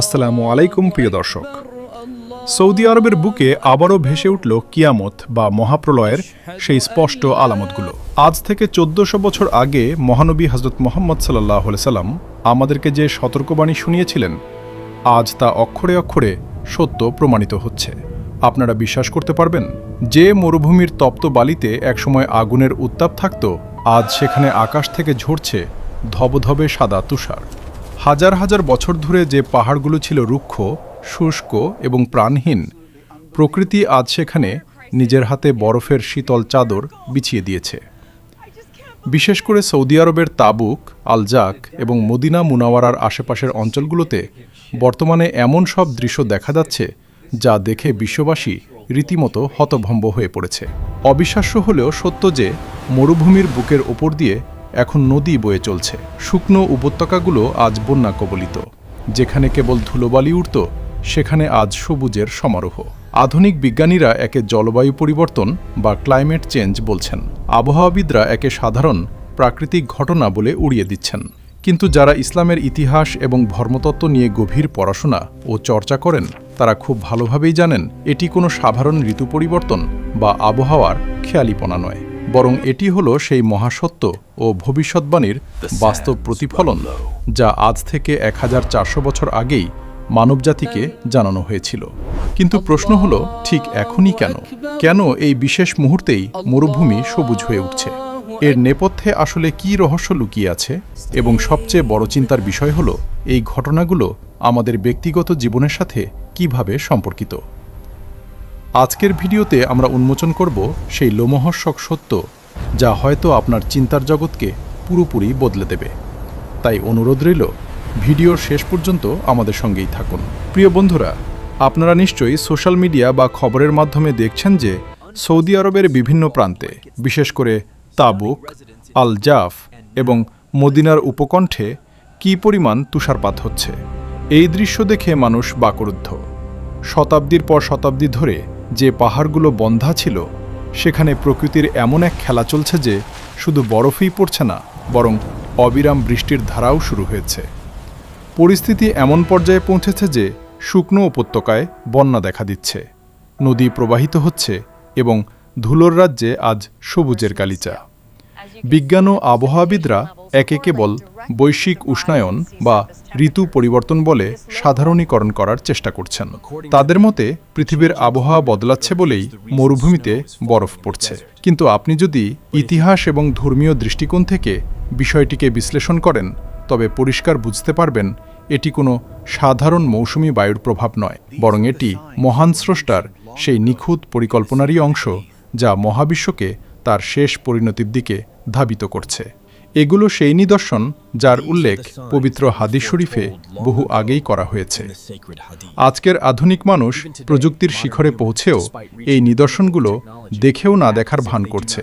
আসসালামু আলাইকুম, প্রিয় দর্শক। সৌদি আরবের বুকে আবারও ভেসে উঠল কিয়ামত বা মহাপ্রলয়ের সেই স্পষ্ট আলামতগুলো। আজ থেকে চোদ্দশো বছর আগে মহানবী হজরত মোহাম্মদ সাল্লাহ সাল্লাম আমাদেরকে যে সতর্কবাণী শুনিয়েছিলেন, আজ তা অক্ষরে অক্ষরে সত্য প্রমাণিত হচ্ছে। আপনারা বিশ্বাস করতে পারবেন, যে মরুভূমির তপ্ত বালিতে একসময় আগুনের উত্তাপ থাকত, আজ সেখানে আকাশ থেকে ঝরছে ধবধবে সাদা তুষার। হাজার হাজার বছর ধরে যে পাহাড়গুলো ছিল রুক্ষ, শুষ্ক এবং প্রাণহীন, প্রকৃতি আজ সেখানে নিজের হাতে বরফের শীতল চাদর বিছিয়ে দিয়েছে। বিশেষ করে সৌদি আরবের তাবুক, আলজাক এবং মদিনা মুনাওয়ারার আশেপাশের অঞ্চলগুলোতে বর্তমানে এমন সব দৃশ্য দেখা যাচ্ছে যা দেখে বিশ্ববাসী রীতিমতো হতভম্ব হয়ে পড়েছে। অবিশ্বাস্য হলেও সত্য যে মরুভূমির বুকের ওপর দিয়ে এখন নদী বয়ে চলছে। শুকনো উপত্যকাগুলো আজ বন্যা কবলিত। যেখানে কেবল ধুলোবালি উঠত সেখানে আজ সবুজের সমারোহ। আধুনিক বিজ্ঞানীরা একে জলবায়ু পরিবর্তন বা ক্লাইমেট চেঞ্জ বলছেন। আবহাওয়াবিদরা একে সাধারণ, প্রাকৃতিক ঘটনা বলে উড়িয়ে দিচ্ছেন। কিন্তু যারা ইসলামের ইতিহাস এবং ধর্মতত্ত্ব নিয়ে গভীর পড়াশোনা ও চর্চা করেন, তারা খুব ভালোভাবেই জানেন এটি কোনো সাধারণ ঋতু পরিবর্তন বা আবহাওয়ার খেয়ালিপনা নয়। বরং এটি হলো সেই মহাসত্য ও ভবিষ্যৎবাণীর বাস্তব প্রতিফলন যা আজ থেকে এক হাজার চারশো বছর আগেই মানবজাতিকে জানানো হয়েছিল। কিন্তু প্রশ্ন হলো ঠিক এখনই কেন? কেন এই বিশেষ মুহূর্তেই মরুভূমি সবুজ হয়ে উঠছে? এর নেপথ্যে আসলে কি রহস্য লুকিয়ে আছে? এবং সবচেয়ে বড় চিন্তার বিষয় হলো এই ঘটনাগুলো আমাদের ব্যক্তিগত জীবনের সাথে কীভাবে সম্পর্কিত? আজকের ভিডিওতে আমরা উন্মোচন করব সেই লোমহর্ষক সত্য, যা হয়তো আপনার চিন্তার জগৎকে পুরোপুরি বদলে দেবে। তাই অনুরোধ রইল, ভিডিওর শেষ পর্যন্ত আমাদের সঙ্গেই থাকুন। প্রিয় বন্ধুরা, আপনারা নিশ্চয়ই সোশ্যাল মিডিয়া বা খবরের মাধ্যমে দেখছেন যে সৌদি আরবের বিভিন্ন প্রান্তে, বিশেষ করে তাবুক আল জাফ এবং মদিনার উপকণ্ঠে কী পরিমাণ তুষারপাত হচ্ছে? এই দৃশ্য দেখে মানুষ বাকরুদ্ধ। শতাব্দীর পর শতাব্দী ধরে যে পাহাড়গুলো বন্ধা ছিল, সেখানে প্রকৃতির এমন এক খেলা চলছে যে শুধু বরফই পড়ছে না, বরং অবিরাম বৃষ্টির ধারাও শুরু হয়েছে। পরিস্থিতি এমন পর্যায়ে পৌঁছেছে যে শুকনো উপত্যকায় বন্যা দেখা দিচ্ছে। নদী প্রবাহিত হচ্ছে এবং ধুলোর রাজ্যে আজ সবুজের গালিচা। বিজ্ঞান ও আবহাওয়াবিদরা একে কেবল বৈশ্বিক উষ্ণায়ন বা ঋতু পরিবর্তন বলে সাধারণীকরণ করার চেষ্টা করছেন। তাদের মতে, পৃথিবীর আবহাওয়া বদলাচ্ছে বলেই মরুভূমিতে বরফ পড়ছে। কিন্তু আপনি যদি ইতিহাস এবং ধর্মীয় দৃষ্টিকোণ থেকে বিষয়টিকে বিশ্লেষণ করেন, তবে পরিষ্কার বুঝতে পারবেন এটি কোনো সাধারণ মৌসুমি বায়ুর প্রভাব নয়, বরং এটি মহান স্রষ্টার সেই নিখুঁত পরিকল্পনারই অংশ যা মহাবিশ্বকে তার শেষ পরিণতির দিকে ধাবিত করছে। এগুলো সেই নিদর্শন যার উল্লেখ পবিত্র হাদিস শরীফে বহু আগেই করা হয়েছে। আজকের আধুনিক মানুষ প্রযুক্তির শিখরে পৌঁছেও এই নিদর্শনগুলো দেখেও না দেখার ভান করছে।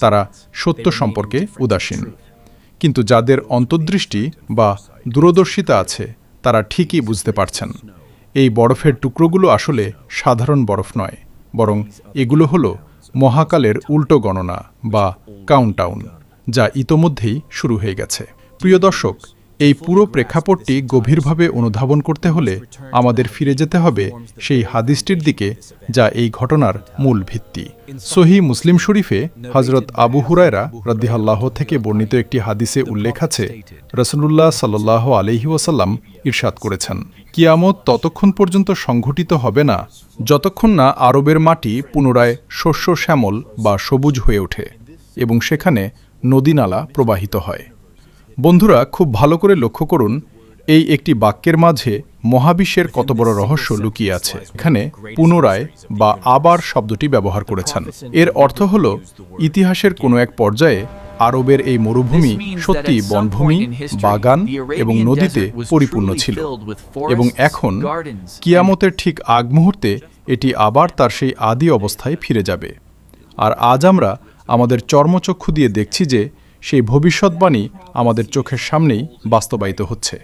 তারা সত্য সম্পর্কে উদাসীন। কিন্তু যাদের অন্তর্দৃষ্টি বা দূরদর্শিতা আছে তারা ঠিকই বুঝতে পারছেন। এই বরফের টুকরোগুলো আসলে সাধারণ বরফ নয় বরং এগুলো হলো মহাকালের উল্টো গণনা বা কাউন্টাউন যা ইতোমধ্যেই শুরু হয়ে গেছে। প্রিয় দর্শক, এই পুরো প্রেক্ষাপটটি গভীরভাবে অনুধাবন করতে হলে আমাদের ফিরে যেতে হবে সেই হাদিসটির দিকে, যা এই ঘটনার মূল ভিত্তি। সহি মুসলিম শরীফে হজরত আবু হুরায়রা রদ্দিহাল্লাহ থেকে বর্ণিত একটি হাদিসে উল্লেখ আছে রসুল্লাহ সাল্লাহ আলহি ওয়াসাল্লাম ইরশাদ করেছেন। কিয়ামত ততক্ষণ পর্যন্ত সংঘটিত হবে না, যতক্ষণ না আরবের মাটি পুনরায় শস্য শ্যামল বা সবুজ হয়ে ওঠে এবং সেখানে নদীনালা প্রবাহিত হয়। বন্ধুরা, খুব ভালো করে লক্ষ্য করুন, এই একটি বাক্যের মাঝে মহাবিশ্বের কত বড় রহস্য লুকিয়ে আছে। এখানে পুনরায় বা আবার শব্দটি ব্যবহার করেছেন। এর অর্থ হল, ইতিহাসের কোনো এক পর্যায়ে আরবের এই মরুভূমি সত্যি বনভূমি বাগান এবং নদীতে পরিপূর্ণ ছিল। এবং এখন কিয়ামতের ঠিক আগ মুহূর্তে এটি আবার তার সেই আদি অবস্থায় ফিরে যাবে। আর আজ আমরা আমাদের চর্মচক্ষু দিয়ে দেখছি যে সেই ভবিষ্যৎবাণী আমাদের চোখের সামনেই বাস্তবায়িত হচ্ছে।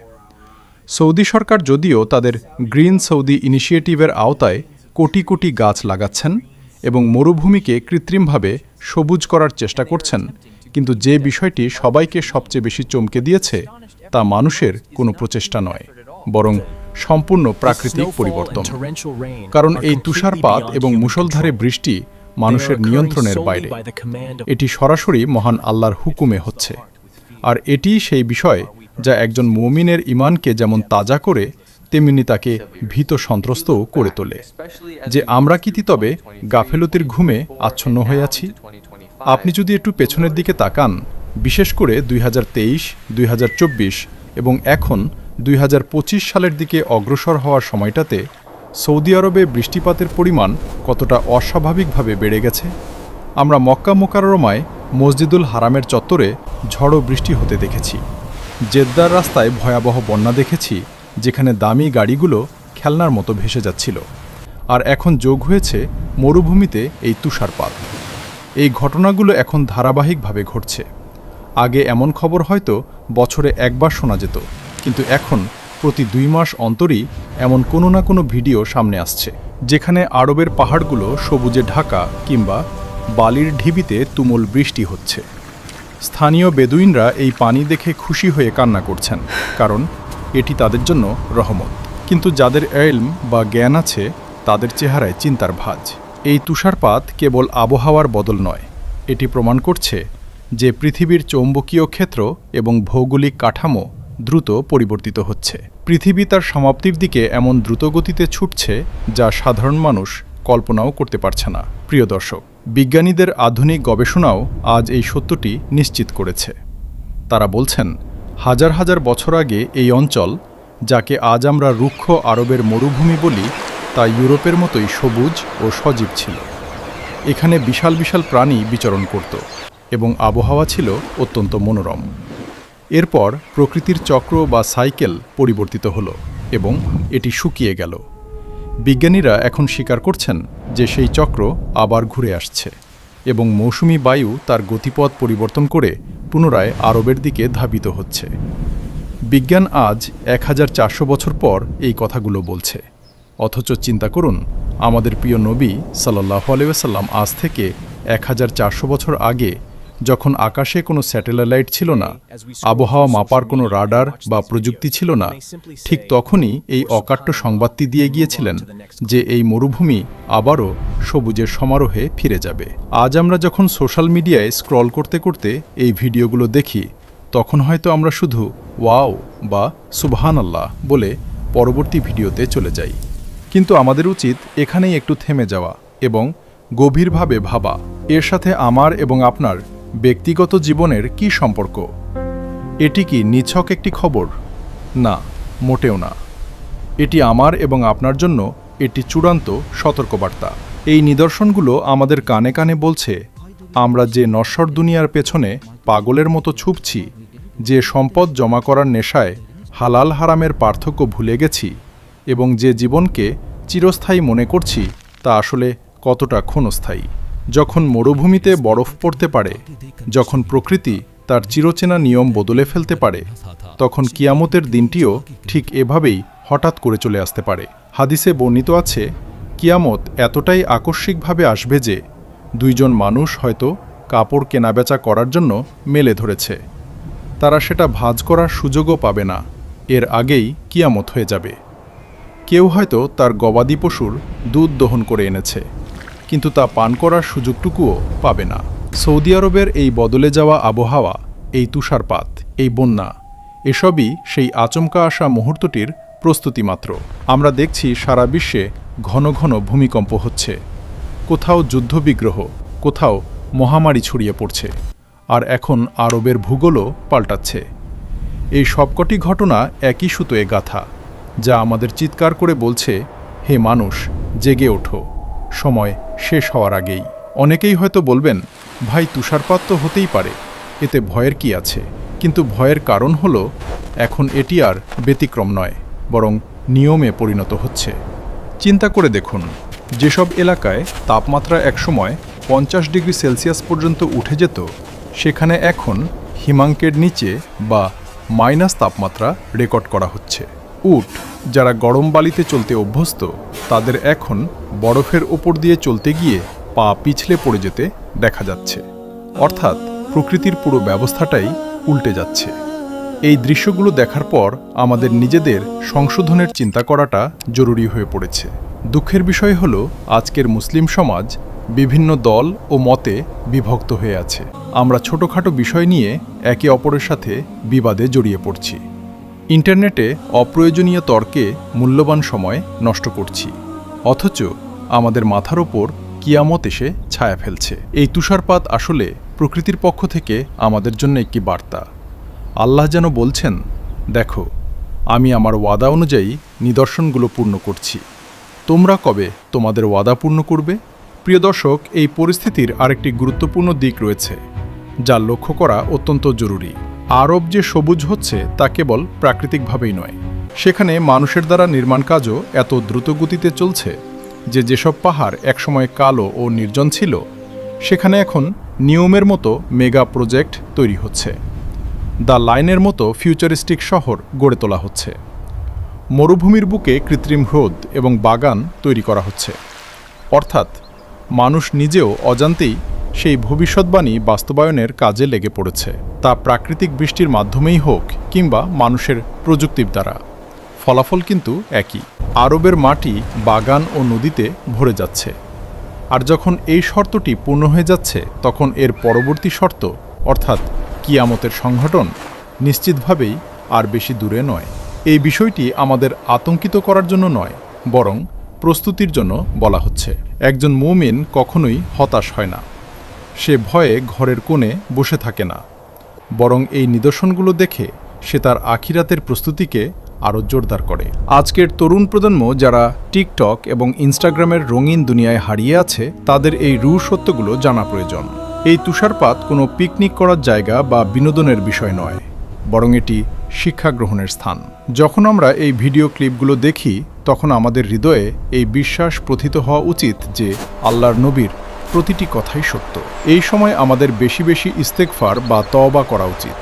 সৌদি সরকার যদিও তাদের গ্রিন সৌদি ইনিশিয়েটিভের আওতায় কোটি কোটি গাছ লাগাচ্ছেন এবং মরুভূমিকে কৃত্রিমভাবে সবুজ করার চেষ্টা করছেন কিন্তু যে বিষয়টি সবাইকে সবচেয়ে বেশি চমকে দিয়েছে, তা মানুষের কোনো প্রচেষ্টা নয়, বরং সম্পূর্ণ প্রাকৃতিক পরিবর্তন। কারণ এই তুষারপাত এবং মুষলধারে বৃষ্টি মানুষের নিয়ন্ত্রণের বাইরে। এটি সরাসরি মহান আল্লাহর হুকুমে হচ্ছে। আর এটি সেই বিষয় যা একজন মুমিনের ইমানকে যেমন তাজা করে, তেমনি তাকে ভীত সন্ত্রস্ত করে তোলে। যে আমরা কি তবে গাফেলতির ঘুমে আচ্ছন্ন হয়ে আছি আপনি যদি একটু পেছনের দিকে তাকান, বিশেষ করে দুই হাজার তেইশ, দুই হাজার চব্বিশ এবং এখন দুই হাজার পঁচিশ সালের দিকে অগ্রসর হওয়ার সময়টাতে সৌদি আরবে বৃষ্টিপাতের পরিমাণ কতটা অস্বাভাবিকভাবে বেড়ে গেছে? আমরা মক্কা মোকাররমায় মসজিদুল হারামের চত্বরে ঝড়ো বৃষ্টি হতে দেখেছি। জেদ্দার রাস্তায় ভয়াবহ বন্যা দেখেছি, যেখানে দামি গাড়িগুলো খেলনার মতো ভেসে যাচ্ছিল। আর এখন যোগ হয়েছে মরুভূমিতে এই তুষারপাত। এই ঘটনাগুলো এখন ধারাবাহিকভাবে ঘটছে। আগে এমন খবর হয়তো বছরে একবার শোনা যেত, কিন্তু এখন প্রতি দুই মাস অন্তরই এমন কোনো না কোনো ভিডিও সামনে আসছে, যেখানে আরবের পাহাড়গুলো সবুজে ঢাকা কিংবা বালির ঢিবিতে তুমুল বৃষ্টি হচ্ছে। স্থানীয় বেদুইনরা এই পানি দেখে খুশি হয়ে কান্না করছেন, কারণ এটি তাদের জন্য রহমত। কিন্তু যাদের এলম বা জ্ঞান আছে, তাদের চেহারায় চিন্তার ভাঁজ। এই তুষারপাত কেবল আবহাওয়ার বদল নয়, এটি প্রমাণ করছে যে পৃথিবীর চৌম্বকীয় ক্ষেত্র এবং ভৌগোলিক কাঠামো দ্রুত পরিবর্তিত হচ্ছে। পৃথিবী তার সমাপ্তির দিকে এমন দ্রুত গতিতে ছুটছে যা সাধারণ মানুষ কল্পনাও করতে পারছে না। প্রিয় দর্শক, বিজ্ঞানীদের আধুনিক গবেষণাও আজ এই সত্যটি নিশ্চিত করেছে। তারা বলছেন, হাজার হাজার বছর আগে এই অঞ্চল, যাকে আজ আমরা রুক্ষ আরবের মরুভূমি বলি তা ইউরোপের মতোই সবুজ ও সজীব ছিল। এখানে বিশাল বিশাল প্রাণী বিচরণ করত এবং আবহাওয়া ছিল অত্যন্ত মনোরম। এরপর প্রকৃতির চক্র বা সাইকেল পরিবর্তিত হলো এবং এটি শুকিয়ে গেল। বিজ্ঞানীরা এখন স্বীকার করছেন যে সেই চক্র আবার ঘুরে আসছে এবং মৌসুমি বায়ু তার গতিপথ পরিবর্তন করে পুনরায় আরবের দিকে ধাবিত হচ্ছে। বিজ্ঞান আজ এক হাজার চারশো বছর পর এই কথাগুলো বলছে। অথচ চিন্তা করুন, আমাদের প্রিয় নবী সাল্লাহ আলাইসাল্লাম আজ থেকে এক হাজার চারশো বছর আগে যখন আকাশে কোনো স্যাটেলাইট ছিল না, আবহাওয়া মাপার কোনো রাডার বা প্রযুক্তি ছিল না, ঠিক তখনই এই অকাট্য সংবাদটি দিয়ে গিয়েছিলেন যে এই মরুভূমি আবারও সবুজের সমারোহে ফিরে যাবে। আজ আমরা যখন সোশ্যাল মিডিয়ায় স্ক্রল করতে করতে এই ভিডিওগুলো দেখি, তখন হয়তো আমরা শুধু ওয়াও বা সুবহান আল্লাহ বলে পরবর্তী ভিডিওতে চলে যাই। কিন্তু আমাদের উচিত এখানেই একটু থেমে যাওয়া এবং গভীরভাবে ভাবা, এর সাথে আমার এবং আপনার ব্যক্তিগত জীবনের কি সম্পর্ক? এটি কি নিছক একটি খবর? না, মোটেও না। এটি আমার এবং আপনার জন্য এটি চূড়ান্ত সতর্কবার্তা। এই নিদর্শনগুলো আমাদের কানে কানে বলছে, আমরা যে নশ্বর দুনিয়ার পেছনে পাগলের মতো ছুপছি, যে সম্পদ জমা করার নেশায় হালাল হারামের পার্থক্য ভুলে গেছি এবং যে জীবনকে চিরস্থায়ী মনে করছি, তা আসলে কতটা ক্ষণস্থায়ী। যখন মরুভূমিতে বরফ পড়তে পারে, যখন প্রকৃতি তার চিরচেনা নিয়ম বদলে ফেলতে পারে, তখন কিয়ামতের দিনটিও ঠিক এভাবেই হঠাৎ করে চলে আসতে পারে। হাদিসে বর্ণিত আছে, কিয়ামত এতটাই আকস্মিকভাবে আসবে যে, দুইজন মানুষ হয়তো কাপড় কেনাবেচা করার জন্য মেলে ধরেছে। তারা সেটা ভাঁজ করার সুযোগও পাবে না। এর আগেই কিয়ামত হয়ে যাবে। কেউ হয়তো তার গবাদি পশুর দুধ দহন করে এনেছে, কিন্তু তা পান করার সুযোগটুকুও পাবে না। সৌদি আরবের এই বদলে যাওয়া আবহাওয়া, এই তুষারপাত, এই বন্যা, এসবই সেই আচমকা আসা মুহূর্তটির প্রস্তুতি মাত্র। আমরা দেখছি সারা বিশ্বে ঘন ঘন ভূমিকম্প হচ্ছে। কোথাও যুদ্ধবিগ্রহ, কোথাও মহামারী ছড়িয়ে পড়ছে, আর এখন আরবের ভূগোলও পাল্টাচ্ছে। এই সবকটি ঘটনা একই সুতোয় গাথা। যা আমাদের চিৎকার করে বলছে, হে মানুষ, জেগে ওঠো। সময় শেষ হওয়ার আগেই। অনেকেই হয়তো বলবেন, ভাই, তুষারপাত তো হতেই পারে। এতে ভয়ের কি আছে? কিন্তু ভয়ের কারণ হলো, এখন এটি আর ব্যতিক্রম নয়, বরং নিয়মে পরিণত হচ্ছে। চিন্তা করে দেখুন, যেসব এলাকায় তাপমাত্রা একসময় পঞ্চাশ ডিগ্রি সেলসিয়াস পর্যন্ত উঠে যেত, সেখানে এখন হিমাঙ্কের নিচে বা মাইনাস তাপমাত্রা রেকর্ড করা হচ্ছে। উট যারা গরম বালিতে চলতে অভ্যস্ত, তাদের এখন বরফের ওপর দিয়ে চলতে গিয়ে পা পিছলে পড়ে যেতে দেখা যাচ্ছে। অর্থাৎ প্রকৃতির পুরো ব্যবস্থাটাই উল্টে যাচ্ছে। এই দৃশ্যগুলো দেখার পর আমাদের নিজেদের সংশোধনের চিন্তা করাটা জরুরি হয়ে পড়েছে। দুঃখের বিষয় হলো, আজকের মুসলিম সমাজ বিভিন্ন দল ও মতে বিভক্ত হয়ে আছে। আমরা ছোটোখাটো বিষয় নিয়ে একে অপরের সাথে বিবাদে জড়িয়ে পড়ছি। ইন্টারনেটে অপ্রয়োজনীয় তর্কে মূল্যবান সময় নষ্ট করছি। অথচ আমাদের মাথার ওপর কিয়ামত এসে ছায়া ফেলছে। এই তুষারপাত আসলে প্রকৃতির পক্ষ থেকে আমাদের জন্য একটি বার্তা। আল্লাহ যেন বলছেন, দেখো, আমি আমার ওয়াদা অনুযায়ী নিদর্শনগুলো পূর্ণ করছি। তোমরা কবে তোমাদের ওয়াদা পূর্ণ করবে? প্রিয় দর্শক, এই পরিস্থিতির আরেকটি গুরুত্বপূর্ণ দিক রয়েছে, যা লক্ষ্য করা অত্যন্ত জরুরি। আরব যে সবুজ হচ্ছে তা কেবল প্রাকৃতিকভাবেই নয়। সেখানে মানুষের দ্বারা নির্মাণ কাজও এত দ্রুত গতিতে চলছে যে যেসব পাহাড় একসময় কালো ও নির্জন ছিল, সেখানে এখন নিয়মের মতো মেগা প্রজেক্ট তৈরি হচ্ছে। দ্য লাইনের মতো ফিউচারিস্টিক শহর গড়ে তোলা হচ্ছে। মরুভূমির বুকে কৃত্রিম হ্রদ এবং বাগান তৈরি করা হচ্ছে। অর্থাৎ মানুষ নিজেও অজান্তেই সেই ভবিষ্যৎবাণী বাস্তবায়নের কাজে লেগে পড়েছে, তা প্রাকৃতিক বৃষ্টির মাধ্যমেই হোক কিংবা মানুষের প্রযুক্তির দ্বারা। ফলাফল কিন্তু একই। আরবের মাটি বাগান ও নদীতে ভরে যাচ্ছে। আর যখন এই শর্তটি পূর্ণ হয়ে যাচ্ছে, তখন এর পরবর্তী শর্ত, অর্থাৎ কিয়ামতের সংঘটন, নিশ্চিতভাবেই আর বেশি দূরে নয়। এই বিষয়টি আমাদের আতঙ্কিত করার জন্য নয়, বরং প্রস্তুতির জন্য বলা হচ্ছে। একজন মুমিন কখনোই হতাশ হয় না। সে ভয়ে ঘরের কোণে বসে থাকে না, বরং এই নিদর্শনগুলো দেখে সে তার আখিরাতের প্রস্তুতিকে আরও জোরদার করে। আজকের তরুণ প্রজন্ম যারা টিকটক এবং ইনস্টাগ্রামের রঙিন দুনিয়ায় হারিয়ে আছে, তাদের এই রু সত্যগুলো জানা প্রয়োজন। এই তুষারপাত কোনো পিকনিক করার জায়গা বা বিনোদনের বিষয় নয়, বরং এটি শিক্ষা গ্রহণের স্থান। যখন আমরা এই ভিডিও ক্লিপগুলো দেখি, তখন আমাদের হৃদয়ে এই বিশ্বাস প্রথিত হওয়া উচিত যে আল্লাহর নবীর প্রতিটি কথাই সত্য। এই সময় আমাদের বেশি বেশি ইস্তেকফার বা তওবা করা উচিত,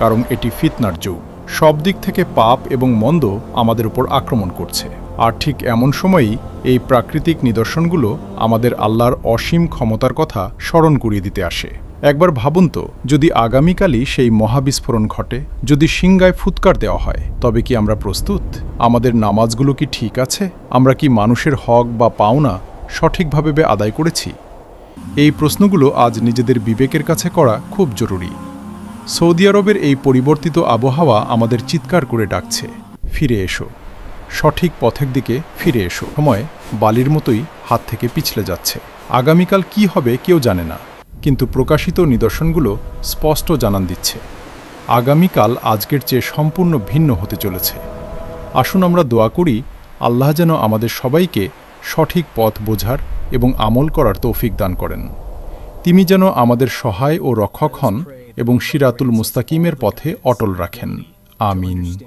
কারণ এটি ফিতনার যুগ। সব দিক থেকে পাপ এবং মন্দ আমাদের উপর আক্রমণ করছে। আর ঠিক এমন সময়ই এই প্রাকৃতিক নিদর্শনগুলো আমাদের আল্লাহর অসীম ক্ষমতার কথা স্মরণ করিয়ে দিতে আসে। একবার ভাবুন তো, যদি আগামীকালই সেই মহাবিস্ফোরণ ঘটে, যদি সিংগায় ফুৎকার দেওয়া হয়, তবে কি আমরা প্রস্তুত? আমাদের নামাজগুলো কি ঠিক আছে? আমরা কি মানুষের হক বা পাওনা সঠিকভাবে আদায় করেছি? এই প্রশ্নগুলো আজ নিজেদের বিবেকের কাছে করা খুব জরুরি। সৌদি আরবের এই পরিবর্তিত আবহাওয়া আমাদের চিৎকার করে ডাকছে। ফিরে এসো। সঠিক পথের দিকে ফিরে এসো। সময় বালির মতোই হাত থেকে পিছলে যাচ্ছে। আগামীকাল কি হবে কেউ জানে না। কিন্তু প্রকাশিত নিদর্শনগুলো স্পষ্ট জানান দিচ্ছে। আগামীকাল আজকের চেয়ে সম্পূর্ণ ভিন্ন হতে চলেছে। আসুন আমরা দোয়া করি, আল্লাহ যেন আমাদের সবাইকে সঠিক পথ বোঝার এবং আমল করার তৌফিক দান করেন। তিনি যেন আমাদের সহায় ও রক্ষক হন এবং সিরাতুল মুস্তাকিমের পথে অটল রাখেন। আমিন।